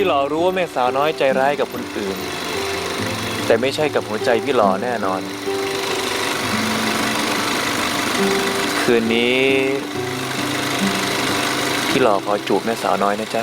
พี่หล่อรู้ว่าแม่สาวน้อยใจร้ายกับคนอื่น แต่ไม่ใช่กับหัวใจพี่หล่อแน่นอน คืนนี้ พี่หล่อขอจูบแม่สาวน้อยนะจ๊ะ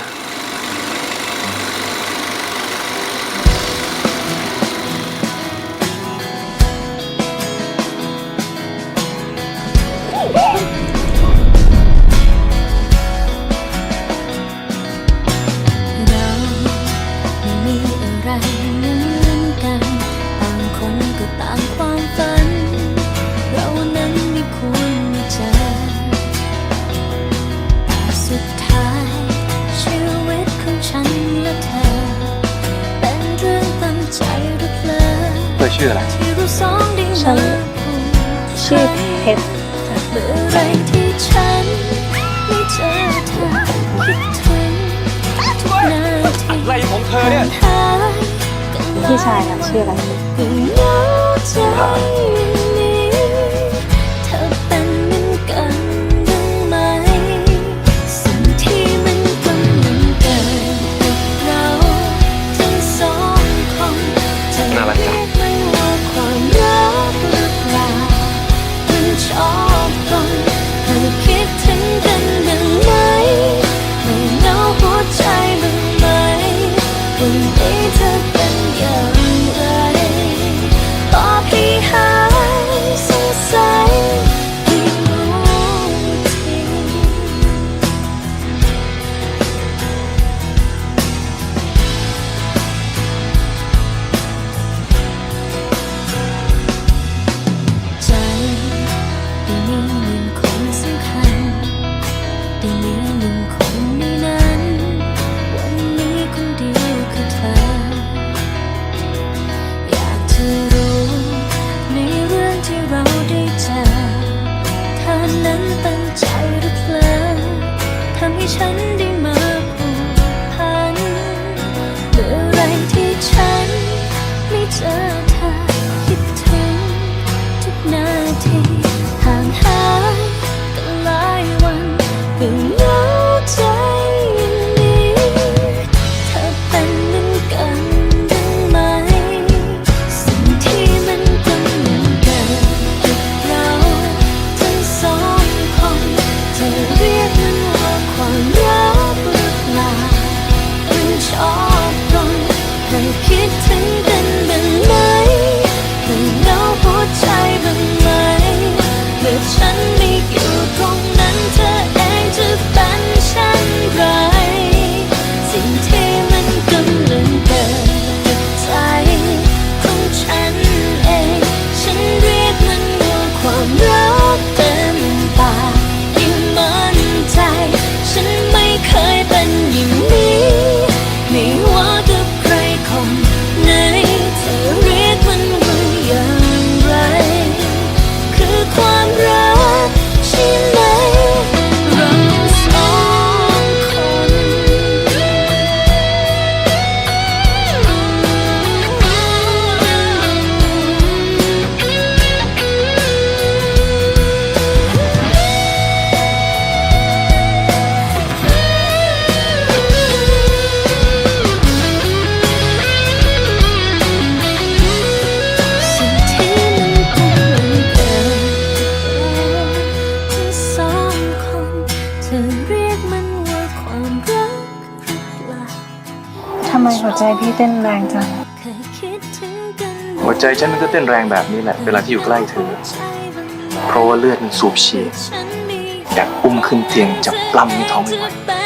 อชื่ออะไร ฉันชื่อเพชรอะไรของเธอเนี่ย พี่ชายนะชื่ออะไร 沉淀ำไมหัวใจพี่เต้นแรงจัง หัวใจฉันมันก็เต้นแรงแบบนี้แหละ เวลาที่อยู่ใกล้เธอ เพราะว่าเลือดมันสูบฉีดอยากอุ้มขึ้นเตียงจับปล้ำในท้องไม่ไหว